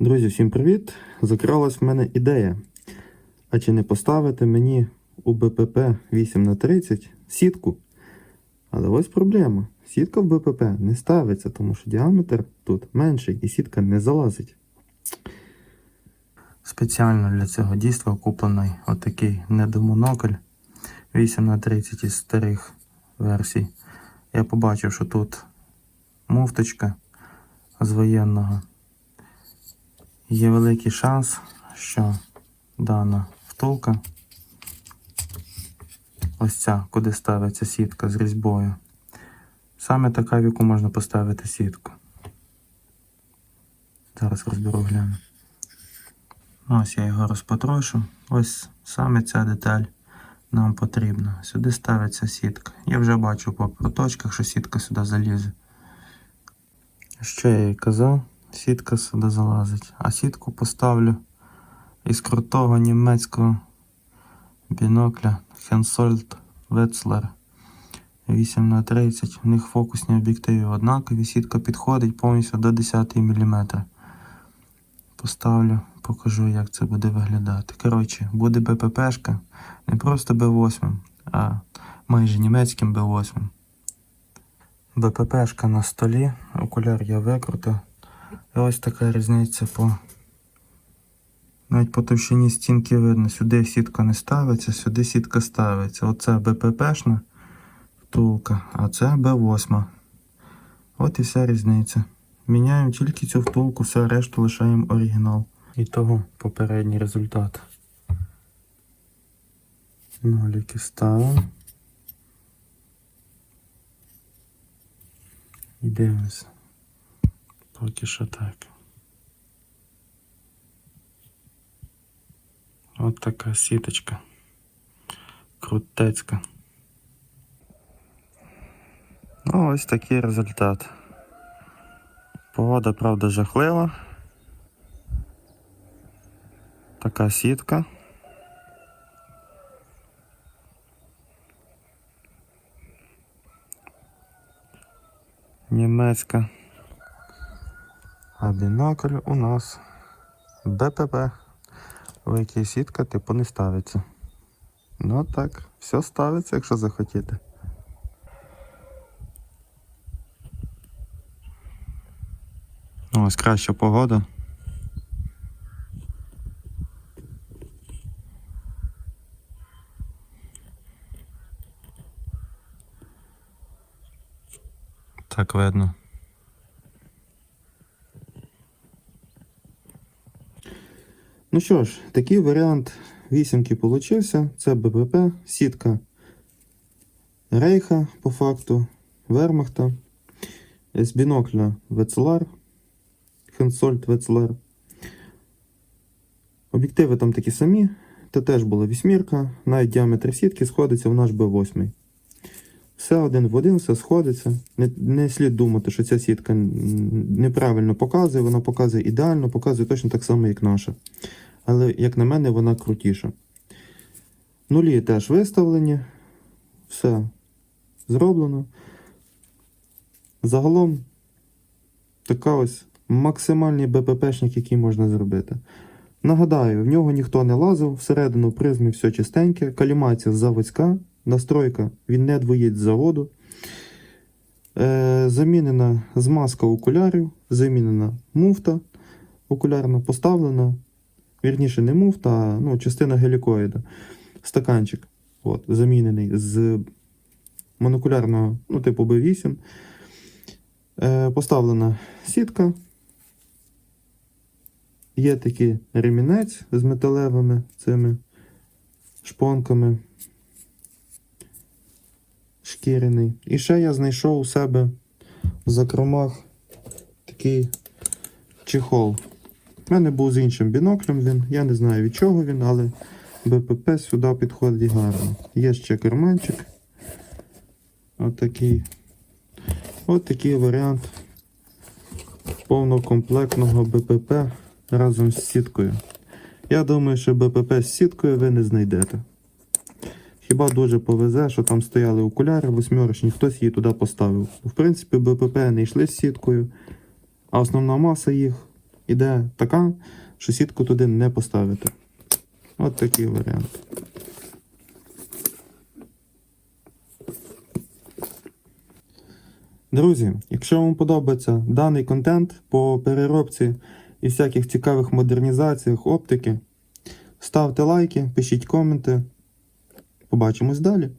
Друзі, всім привіт! Закралась в мене ідея. А чи не поставити мені у БПП 8х30 сітку? Але ось проблема. Сітка в БПП не ставиться, тому що діаметр тут менший і сітка не залазить. Спеціально для цього дійства куплений отакий недомонокль 8х30 із старих версій. Я побачив, що тут муфточка з воєнного. Є великий шанс, що дана втулка, ось ця, куди ставиться сітка з різьбою, саме така, в яку можна поставити сітку. Зараз розберу гляну. Ось я його розпотрошу. Ось саме ця деталь нам потрібна. Сюди ставиться сітка. Я вже бачу по проточках, що сітка сюди залізе. Що я їй казав? Сітка сюди залазить. А сітку поставлю із крутого німецького бінокля Hensoldt Wetzlar 8х30. У них фокусні об'єктиви однакові. Сітка підходить повністю до 10 мм. Поставлю, покажу, як це буде виглядати. Коротше, буде БППшка. Не просто Б8, а майже німецьким Б8. БППшка на столі, окуляр я викрутив. Ось така різниця по. Навіть по товщині стінки видно, сюди сітка не ставиться, сюди сітка ставиться. Оце БППшна втулка, а це Б8. От і вся різниця. Міняємо тільки цю втулку, все решту лишаємо оригінал. І того попередній результат. Ноліки ставимо. І дивимося. Поки що так. От така сіточка. Крутецька. Ну, ось такий результат. Погода, правда, жахлива. Така сітка. Німецька. А бінокль у нас БПП, в якій сітка типу не ставиться. Ну так, все ставиться, якщо захотіти. Ось краща погода. Так видно. Ну що ж, такий варіант вісімки получився. Це БПП, сітка Рейха по факту, Вермахта, з бінокля Вецлар, Хенсольд Вецлар. Об'єктиви там такі самі. Це теж була вісьмірка, навіть діаметр сітки сходиться в наш Б8. Все один в один, все сходиться. Не, не слід думати, що ця сітка неправильно показує, вона показує ідеально, показує точно так само, як наша. Але, як на мене, вона крутіша. Нулі теж виставлені. Все зроблено. Загалом така ось максимальний БППшник, який можна зробити. Нагадаю, в нього ніхто не лазив, всередину призми все чистеньке, калімація заводська, настройка, він не двоїть з заводу. Е, замінена змазка окулярів, замінена муфта окулярна, поставлена. Вірніше, не муфта, а ну, частина гелікоїда. Стаканчик. От, замінений з монокулярного, ну, типу B8. Е, поставлена сітка. Є такий ремінець з металевими цими шпонками. Шкіряний. І ще я знайшов у себе в закромах такий чехол. У мене був з іншим біноклем він. Я не знаю від чого він, але БПП сюди підходить гарно. Є ще карманчик. Отакий. От такий варіант повнокомплектного БПП разом з сіткою. Я думаю, що БПП з сіткою ви не знайдете. Хіба дуже повезе, що там стояли окуляри восьмерочні, хтось її туди поставив. В принципі, БПП не йшли з сіткою, а основна маса їх іде така, що сітку туди не поставити. От такий варіант. Друзі, якщо вам подобається даний контент по переробці і всяких цікавих модернізаціях оптики, ставте лайки, пишіть коменти. Побачимось далі.